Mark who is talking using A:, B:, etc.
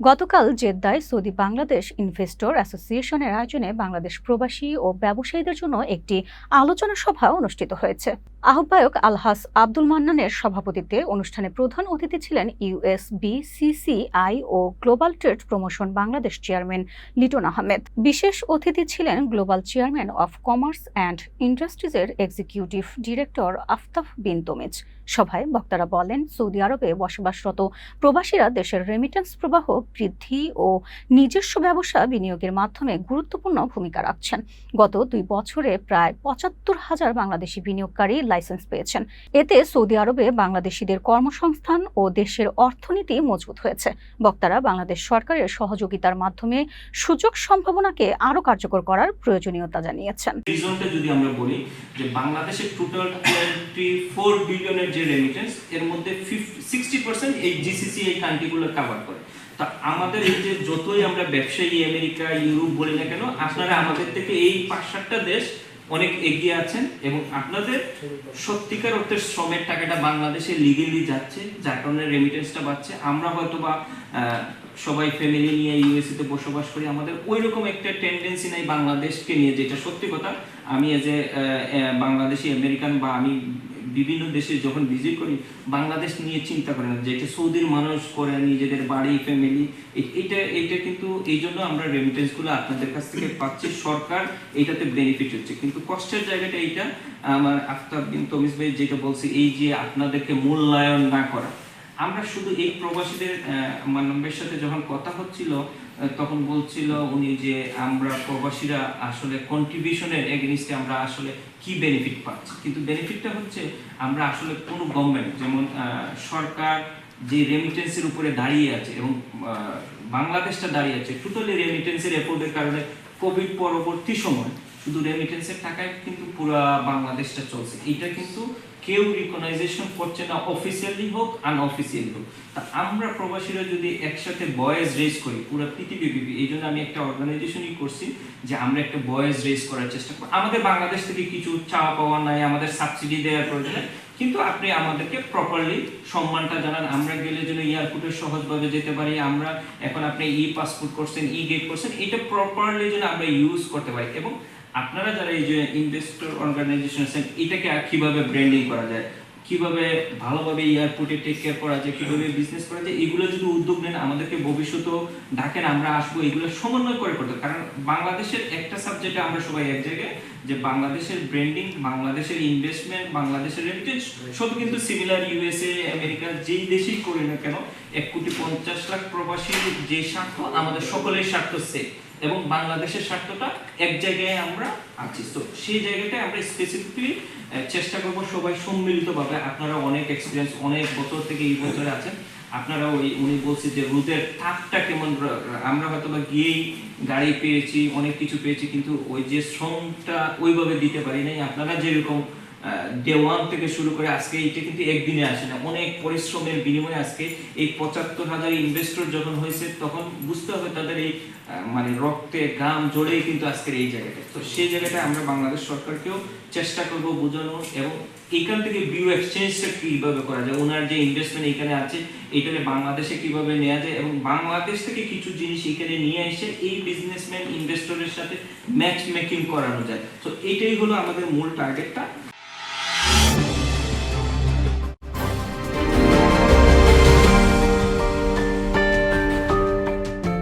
A: গতকাল জেদ্দায় Saudi Bangladesh investor অ্যাসোসিয়েশনের আয়োজনে বাংলাদেশ প্রবাসী ও ব্যবসায়ীদের জন্য একটি আলোচনা সভা অনুষ্ঠিত হয়েছে। আহ্বায়ক আলহাস আব্দুল মান্নানের সভাপতিত্বে অনুষ্ঠানে প্রধান অতিথি ছিলেন ইউএসবি সিসিআই ও global trade promotion Bangladesh chairman Liton Ahmed. বিশেষ অতিথি ছিলেন global chairman of commerce and ইন্ডাস্ট্রিজের executive director Aftab বিন তোমেজ। সভায় বক্তারা বলেন, সৌদি আরবে বসবাসরত প্রবাসীরা দেশের রেমিটেন্স প্রবাহ বৃদ্ধি ও নিজস্ব ব্যবসা বিনিয়োগের মাধ্যমে গুরুত্বপূর্ণ ভূমিকা রাখছেন। গত দুই বছরে প্রায় পঁচাত্তর হাজার বাংলাদেশি বিনিয়োগকারী লাইসেন্স পেয়েছেন। এতে সৌদি আরবে বাংলাদেশিদের কর্মসংস্থান ও দেশের অর্থনীতি মজবুত হয়েছে। বক্তারা বাংলাদেশ সরকারের সহযোগিতার মাধ্যমে সুযোগ সম্ভাবনাকে আরও কার্যকর করার প্রয়োজনীয়তা জানিয়েছেন।
B: যদি আমরা বলি যে টোটাল টোয়েন্টি ফোর বিলিয়নের যে রেমিটেন্স এর মধ্যে সিক্সটি পার্সেন্ট এই জিসিসি এই কান্ট্রিগুলো কাভার করে। তা আমাদের এই যে যতই আমরা ব্যবসায়ী আমেরিকা, ইউরোপ বলি না কেন, আপনারা আমাদের থেকে এই পাঁচ সাতটা দেশ অনেক এগিয়ে আছেন এবং আপনাদের সত্যিকার অর্থে শ্রমের টাকাটা বাংলাদেশে লিগেলি যাচ্ছে, যার কারণে রেমিটেন্সটা বাড়ছে। আমরা হয়তো বা সবাই ফ্যামিলি নিয়ে ইউএসএ তে বসবাস করি। আমাদের ওই রকম একটা টেন্ডেন্সি নাই বাংলাদেশকে নিয়ে, যেটা সত্যি কথা। আমি এজ এ বাংলাদেশি আমেরিকান বা আমি বিভিন্ন দেশে যখন ভিজিট করি, বাংলাদেশ নিয়ে চিন্তা করে না যেটা সৌদির মানুষ করে, নিজেদের বাড়ি ফ্যামিলি এটা এটা কিন্তু এই জন্য আমরা রেমিটেন্সগুলো আপনাদের কাছ থেকে পাচ্ছি। সরকার এটাতে বেনিফিট হচ্ছে। কিন্তু কষ্টের জায়গাটা এইটা। আমার আফতাব বিন তমিজ ভাই যেটা বলছি, এই যে আপনাদেরকে মূল্যায়ন না করা। আমরা শুধু এই প্রবাসীদের মানবের সাথে যখন কথা হচ্ছিল তখন বলছিল উনি যে আমরা প্রবাসীরা আসলে কন্ট্রিবিউশনের এগেনিস্টে আমরা আসলে কি বেনিফিট পাচ্ছি। কিন্তু বেনিফিটটা হচ্ছে আমরা আসলে কোনো গভর্নমেন্ট যেমন সরকার যে রেমিটেন্সের উপরে দাঁড়িয়ে আছে এবং বাংলাদেশটা দাঁড়িয়ে আছে টোটালি রেমিটেন্সের এফোর্টের কারণে কোভিড পরবর্তী সময় শুধু রেমিটেন্সের টাকায় কিন্তু পুরো বাংলাদেশটা চলছে। এটা কিন্তু কেউ রিকগনাইজেশন করছে না অফিসিয়ালি হোক আনঅফিসিয়ালি হোক। তা আমরা প্রবাসীরা যদি একসাথে বয়েস রেজ করি, পুরো পৃথিবী ব্যাপী এই জন্য আমি একটা অর্গানাইজেশনই করছি যে আমরা একটা বয়েস রেজ করার চেষ্টা করি আমাদের বাংলাদেশ থেকে কিছু চাওয়া পাওয়া নাই, আমাদের সাবসিডি দেওয়ার প্রয়োজন। কিন্তু আপনি আমাদেরকে প্রপারলি সম্মানটা জানান। আমরা গেলে যেন এয়ারপোর্টে সহজভাবে যেতে পারি, আমরা এখন আপনি ই পাসপোর্ট করছেন ই গেট করছেন, এটা প্রপারলি যেন আমরা ইউজ করতে পারি। এবং আপনারা যারা এই যে ইনভেস্টর অর্গানাইজেশন আছেন এটাকে আর কীভাবে ব্র্যান্ডিং করা যায়, কীভাবে ভালোভাবে এয়ারপোর্টে টেক কেয়ার করা যায়, কীভাবে বিজনেস করা যায়, এগুলো যদি উদ্যোগ নেন, আমাদেরকে ভবিষ্যতেও ডাকেন, আমরা আসব, এগুলো সমন্বয় করে করতে কারণ বাংলাদেশের একটা সাবজেক্টে আমরা সবাই এক জায়গায়, যে বাংলাদেশের ব্র্যান্ডিং বাংলাদেশের ইনভেস্টমেন্ট বাংলাদেশের রেমিটেন্স সব কিন্তু সিমিলার ইউএসএ আমেরিকা যেই দেশেই করি না কেন, এক কোটি পঞ্চাশ লাখ প্রবাসীর যে স্বার্থ, আমাদের সকলের স্বার্থ সেম এবং বাংলাদেশের স্বার্থটা এক জায়গায় আমরা আছি তো সেই জায়গাটায় আমরা স্পেসিফিকলি চেষ্টা করব সবাই সম্মিলিতভাবে, আপনারা অনেক এক্সপিরিয়েন্স অনেক বছর থেকে এই বছরে আছেন, আপনারা ওই, উনি বলছে যে রোদের তাপটা কেমন আমরা হয়তো বা গিয়েই গাড়ি পেয়েছি, অনেক কিছু পেয়েছি, কিন্তু ওই যে শ্রমটা ওইভাবে দিতে পারি নাই। আপনারা যেরকম ডে ওয়ান থেকে শুরু করে আজকে এইটা কিন্তু একদিনে আসে না। অনেক পরিশ্রমের বিনিময়ে আজকে এই পঁচাত্তর হাজার ইনভেস্টর যখন হয়েছে, তখন বুঝতে হবে তাদের এই মানে রক্তে গাম জড়েই কিন্তু আজকের এই জায়গাটা। তো সেই জায়গাটা আমরা বাংলাদেশ সরকারকেও চেষ্টা করব বোঝানোর এবং এইখান থেকে বিউ এক্সচেঞ্জটা কীভাবে করা যায়, ওনার যে ইনভেস্টমেন্ট এখানে আছে এটাকে বাংলাদেশে কীভাবে নেওয়া যায় এবং বাংলাদেশ থেকে কিছু জিনিস এখানে নিয়ে এসে এই বিজনেসম্যান ইনভেস্টরের সাথে ম্যাচ মেকিং করানো যায়। তো এটাই হলো আমাদের মূল টার্গেটটা